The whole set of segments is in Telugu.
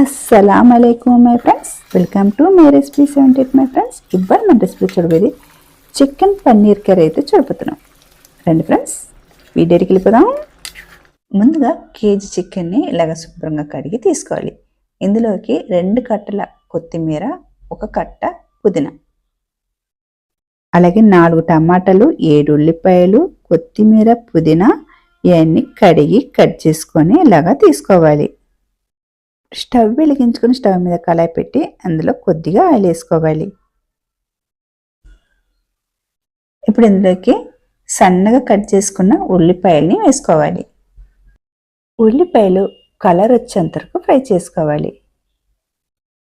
అస్సలం అయికం my friends welcome to my recipe seventy eight my friends ఇవ్వాలి మన రెసిపీ చూడబోయేది. చికెన్ పన్నీర్ కర్రీ అయితే చూడబోతున్నాం. రండి ఫ్రెండ్స్ వీడియోకి వెళ్ళిపోదాం. ముందుగా కేజీ చికెన్ని ఇలాగ శుభ్రంగా కడిగి తీసుకోవాలి. ఇందులోకి రెండు కట్టల కొత్తిమీర ఒక కట్ట పుదీనా. అలాగే నాలుగు టమాటాలు ఏడు ఉల్లిపాయలు కొత్తిమీర పుదీనా ఇవన్నీ కడిగి కట్ చేసుకొని ఇలాగా తీసుకోవాలి. స్టవ్ వెలిగించుకుని స్టవ్ మీద కళాయి పెట్టి అందులో కొద్దిగా ఆయిల్ వేసుకోవాలి. ఇప్పుడు ఇందులోకి సన్నగా కట్ చేసుకున్న ఉల్లిపాయల్ని వేసుకోవాలి. ఉల్లిపాయలు కలర్ వచ్చేంత వరకు ఫ్రై చేసుకోవాలి.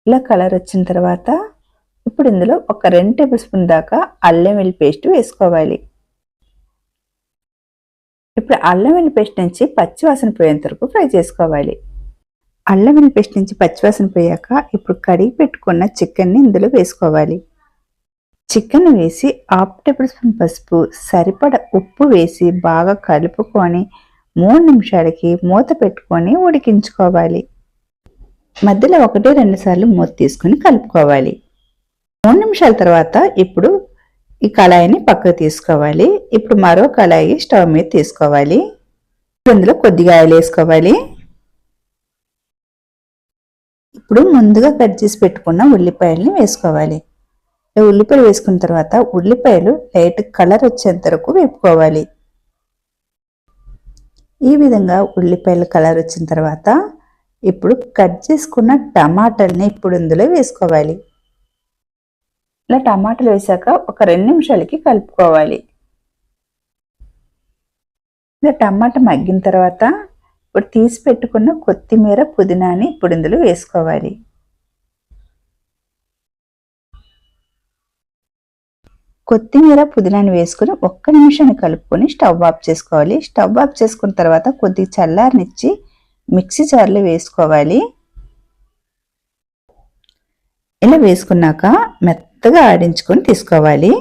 ఇలా కలర్ వచ్చిన తర్వాత ఇప్పుడు ఇందులో ఒక రెండు టేబుల్ స్పూన్ దాకా అల్లం వెల్లి పేస్ట్ వేసుకోవాలి. ఇప్పుడు అల్లం వెల్లి పేస్ట్ నుంచి పచ్చివాసన పోయేంత వరకు ఫ్రై చేసుకోవాలి. అల్లం వెల్లి పేస్ట్ నుంచి పచ్చివాసన పోయాక ఇప్పుడు కడిగి పెట్టుకున్న చికెన్ని ఇందులో వేసుకోవాలి. చికెన్ వేసి హాఫ్ టేబుల్ స్పూన్ పసుపు సరిపడ ఉప్పు వేసి బాగా కలుపుకొని మూడు నిమిషాలకి మూత పెట్టుకొని ఉడికించుకోవాలి. మధ్యలో ఒకటి రెండు సార్లు మూత తీసుకొని కలుపుకోవాలి. మూడు నిమిషాల తర్వాత ఇప్పుడు ఈ కళాయిని పక్కకు తీసుకోవాలి. ఇప్పుడు మరో కళాయి స్టవ్ మీద తీసుకోవాలి. ఇందులో కొద్దిగా ఆయిల్ వేసుకోవాలి. ఇప్పుడు ముందుగా కట్ చేసి పెట్టుకున్న ఉల్లిపాయల్ని వేసుకోవాలి. ఉల్లిపాయలు వేసుకున్న తర్వాత ఉల్లిపాయలు లైట్ కలర్ వచ్చేంత వరకు వేపుకోవాలి. ఈ విధంగా ఉల్లిపాయలు కలర్ వచ్చిన తర్వాత ఇప్పుడు కట్ చేసుకున్న టమాటాలని ఇప్పుడు ఇందులో వేసుకోవాలి. ఇలా టమాటాలు వేసాక ఒక రెండు నిమిషాలకి కలుపుకోవాలి. ఇలా టమాటా మగ్గిన తర్వాత ఇప్పుడు తీసి పెట్టుకున్న కొత్తిమీర పుదీనాని ఇప్పుడు ఇందులో వేసుకోవాలి. కొత్తిమీర పుదీనాని వేసుకుని ఒక్క నిమిషాన్ని కలుపుకొని స్టవ్ ఆఫ్ చేసుకోవాలి. స్టవ్ ఆఫ్ చేసుకున్న తర్వాత కొద్దిగా చల్లారనిచ్చి మిక్సీ జార్లో వేసుకోవాలి. ఇలా వేసుకున్నాక మెత్తగా ఆడించుకొని తీసుకోవాలి.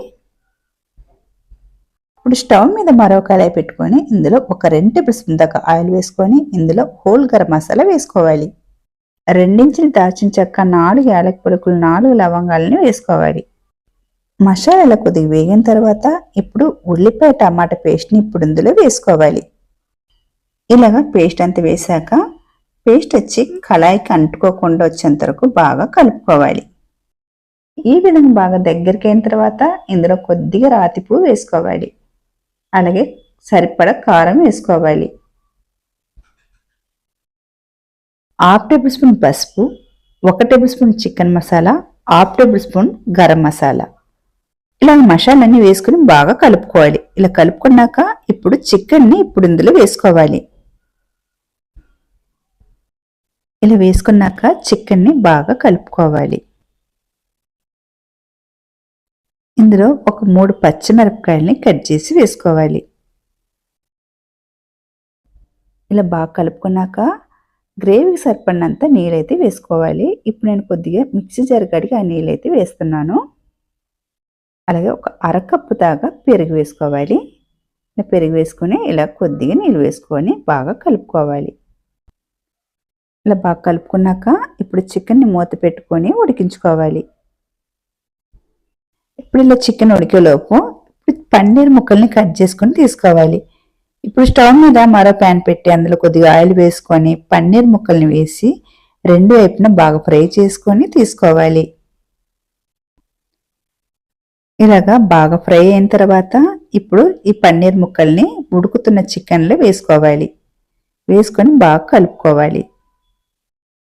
ఇప్పుడు స్టవ్ మీద మరో కళాయి పెట్టుకొని ఇందులో ఒక రెండు టేబుల్ స్పూన్ దాకా ఆయిల్ వేసుకొని ఇందులో హోల్ గరం మసాలా వేసుకోవాలి. రెండించిన దాచిన చెక్క నాలుగు యాలక పొలుకులు నాలుగు లవంగాలని వేసుకోవాలి. మసాలాల కొద్దిగా వేగిన తర్వాత ఇప్పుడు ఉల్లిపాయ టమాటా పేస్ట్ని ఇప్పుడు ఇందులో వేసుకోవాలి. ఇలాగ పేస్ట్ అంతా వేసాక పేస్ట్ వచ్చి కళాయికి అంటుకోకుండా వచ్చేంత వరకు బాగా కలుపుకోవాలి. ఈ విధంగా బాగా దగ్గరికి అయిన తర్వాత ఇందులో కొద్దిగా రాతి పువ్వు వేసుకోవాలి. అలాగే సరిపడ కారం వేసుకోవాలి. హాఫ్ టేబుల్ స్పూన్ పసుపు ఒక tablespoon chicken masala half tablespoon garam masala. ఇలా మసాలన్నీ వేసుకుని బాగా కలుపుకోవాలి. ఇలా కలుపుకున్నాక ఇప్పుడు చికెన్ని ఇప్పుడు ఇందులో వేసుకోవాలి. ఇలా వేసుకున్నాక చికెన్ని బాగా కలుపుకోవాలి. ఇందులో ఒక మూడు పచ్చిమిరపకాయలని కట్ చేసి వేసుకోవాలి. ఇలా బాగా కలుపుకున్నాక గ్రేవీకి సరిపడినంత నీళ్ళైతే వేసుకోవాలి. ఇప్పుడు నేను కొద్దిగా మిక్సీ జరగడికి ఆ నీళ్ళైతే వేస్తున్నాను. అలాగే ఒక అరకప్పు దాకా పెరుగు వేసుకోవాలి. పెరుగు వేసుకొని ఇలా కొద్దిగా నీళ్ళు వేసుకొని బాగా కలుపుకోవాలి. ఇలా బాగా కలుపుకున్నాక ఇప్పుడు చికెన్ని మూత పెట్టుకొని ఉడికించుకోవాలి. ఇప్పుడు ఇలా చికెన్ ఉడికేలోపు పన్నీర్ ముక్కల్ని కట్ చేసుకొని తీసుకోవాలి. ఇప్పుడు స్టవ్ మీద మరో ప్యాన్ పెట్టి అందులో కొద్దిగా ఆయిల్ వేసుకొని పన్నీర్ ముక్కల్ని వేసి రెండు వైపున బాగా ఫ్రై చేసుకొని తీసుకోవాలి. ఇలాగా బాగా ఫ్రై అయిన తర్వాత ఇప్పుడు ఈ పన్నీర్ ముక్కల్ని ఉడుకుతున్న చికెన్లో వేసుకోవాలి. వేసుకొని బాగా కలుపుకోవాలి.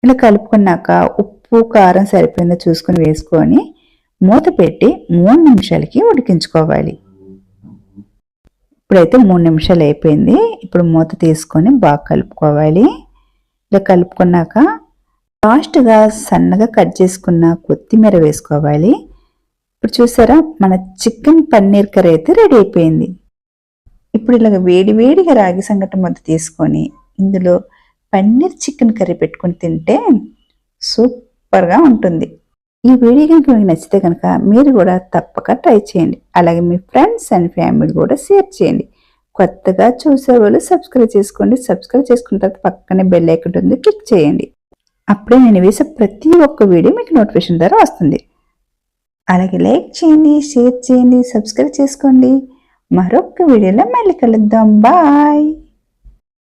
ఇలా కలుపుకున్నాక ఉప్పు కారం సరిపోయిందో చూసుకొని వేసుకొని మూత పెట్టి మూడు నిమిషాలకి ఉడికించుకోవాలి. ఇప్పుడైతే మూడు నిమిషాలు అయిపోయింది. ఇప్పుడు మూత తీసుకొని బాగా కలుపుకోవాలి. ఇలా కలుపుకున్నాక లాస్ట్గా సన్నగా కట్ చేసుకున్న కొత్తిమీర వేసుకోవాలి. ఇప్పుడు చూసారా మన చికెన్ పన్నీర్ కర్రీ అయితే రెడీ అయిపోయింది. ఇప్పుడు ఇలాగ వేడి వేడిగా రాగి సంగటి ముద్ద తీసుకొని ఇందులో పన్నీర్ చికెన్ కర్రీ పెట్టుకొని తింటే సూపర్గా ఉంటుంది. ఈ వీడియో కనుక మీకు నచ్చితే కనుక మీరు కూడా తప్పక ట్రై చేయండి. అలాగే మీ ఫ్రెండ్స్ అండ్ ఫ్యామిలీ కూడా షేర్ చేయండి. కొత్తగా చూసే వాళ్ళు సబ్స్క్రైబ్ చేసుకోండి. సబ్స్క్రైబ్ చేసుకున్న తర్వాత పక్కనే బెల్ ఐకన్ ఉంది క్లిక్ చేయండి. అప్పుడే నేను వేసే ప్రతి ఒక్క వీడియో మీకు నోటిఫికేషన్ ద్వారా వస్తుంది. అలాగే లైక్ చేయండి షేర్ చేయండి సబ్స్క్రైబ్ చేసుకోండి. మరొక వీడియోలో మళ్ళీ కలుద్దాం. బాయ్!